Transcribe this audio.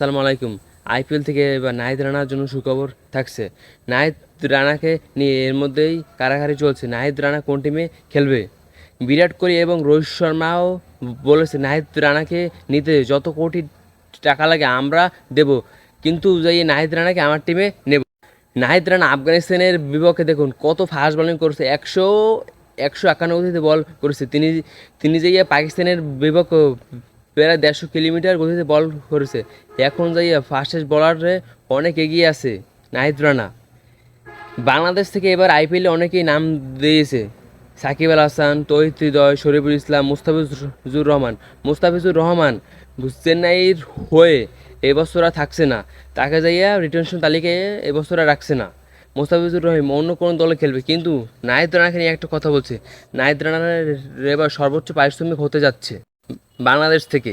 সালাম আলাইকুম। আইপিএল থেকে এবার নাহিদ রানার জন্য সুখবর থাকছে। নাহিদ রানাকে নিয়ে এর মধ্যেই কারাকারি চলছে। নাহিদ রানা কোন টিমে খেলবে? বিরাট কোহলি এবং রোহিত শর্মাও বলেছে, নাহিদ রানাকে নিতে যত কোটি টাকা লাগে আমরা দেব, কিন্তু যাই নাহিদ রানাকে আমার টিমে নেব। নাহিদ রানা আফগানিস্তানের বিপক্ষে দেখুন, কত ফাস্ট বোলিং করছে। একশো একশো একানব্বইতে বল করেছে। তিনি তিনি যে পাকিস্তানের বিপক্ষে প্রায় দেড়শো কিলোমিটার গতিতে বল করেছে। এখন যাই ফাস্টেস্ট বলারে অনেক এগিয়ে আছে, নাহিদ রানা। বাংলাদেশ থেকে এবার আইপিএলে অনেকেই নাম দিয়েছে। সাকিব আল হাসান, তহিদ হৃদয়, শরীফুল ইসলাম, মুস্তাফিজুর রহমান। মুস্তাফিজুর রহমান চেন্নাইয়ের হয়ে এবছর আর থাকছে না। তাকে যাইয়া রিটেনশন তালিকায় এবছর আর রাখছে না। মোস্তাফিজুর রহিম অন্য কোনো দলে খেলবে। কিন্তু নাহিদ রানাকে নিয়ে একটা কথা বলছে। নাহিদ রানার এবার সর্বোচ্চ পারিশ্রমিক হতে যাচ্ছে। বাংলাদেশ থেকে।